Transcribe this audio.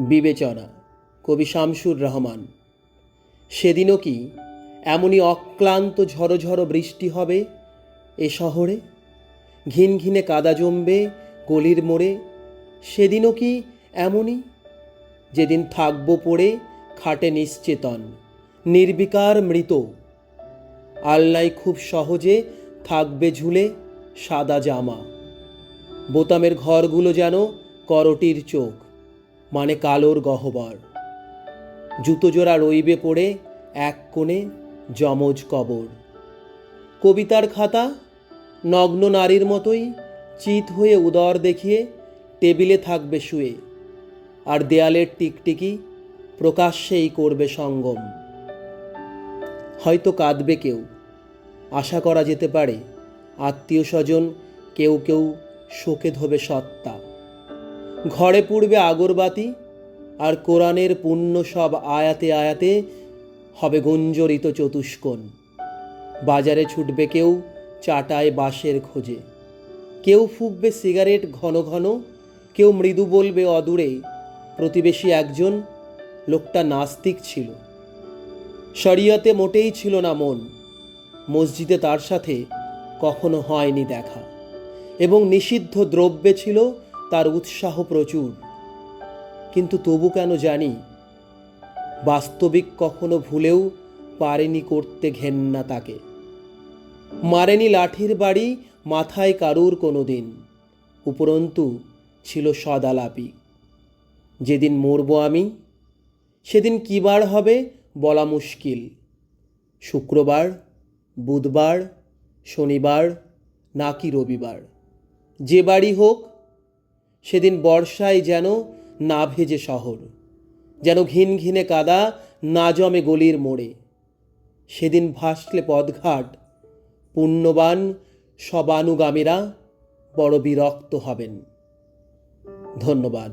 বিবেচনা, কবি শামসুর রহমান। সেদিনও কি এমনই অক্লান্ত ঝড়ো ঝড়ো বৃষ্টি হবে এ শহরে? ঘিন ঘিনে কাদা জমবে গলির মোড়ে। সেদিনও কি এমনই? যেদিন থাকব পড়ে খাটে নিশ্চেতন, নির্বিকার মৃত। আলনায় খুব সহজে থাকবে ঝুলে সাদা জামা। বোতামের ঘরগুলো যেন করটির চোখ। মানে কালোর গহ্বর। জুতো জোড়া রইবে পড়ে এক কোণে যমজ কবর। কবিতার খাতা নগ্ন নারীর মতোই চিত হয়ে উদর দেখিয়ে টেবিলে থাকবে শুয়ে। আর দেয়ালের টিকটিকি প্রকাশ্যেই করবে সঙ্গম। হয়তো কাঁদবে কেউ। আশা করা যেতে পারে আত্মীয় স্বজন কেউ কেউ শোকে ধোবে সত্তা। ঘরে পুড়বে আগরবাতি, আর কোরআনের পুণ্য সব আয়াতে আয়াতে হবে গুঞ্জরিত চতুষ্কোণ। বাজারে ছুটবে কেউ চাটায় বাঁশের খোঁজে। কেউ ফুঁকবে সিগারেট ঘন ঘন, কেউ মৃদু বলবে অদূরে, প্রতিবেশী একজন, লোকটা নাস্তিক ছিল। শরিয়তে মোটেই ছিল না মন। মসজিদে তার সাথে কখনো হয়নি দেখা। এবং নিষিদ্ধ দ্রব্যে ছিল তার উৎসাহ প্রচুর। কিন্তু তবু কেন জানি, বাস্তবিক কখনো ভুলেও পারেনি করতে ঘেন্না তাকে। মারেনি লাঠির বাড়ি, মাথায় কারুর কোনো দিন উপরন্তু, ছিল সদালাপি। যেদিন মরব আমি, সেদিন কী বার হবে বলা মুশকিল। শুক্রবার, বুধবার, শনিবার, নাকি রবিবার। যে বাড়ি হোক সেদিন বর্ষায় যেন না ভেজে শহর, যেন ঘিন ঘিনে কাদা না জমে গলির মোড়ে। সেদিন ভাসলে পদঘাট, পুণ্যবান সবানুগামীরা বড় বিরক্ত হবেন। ধন্যবাদ।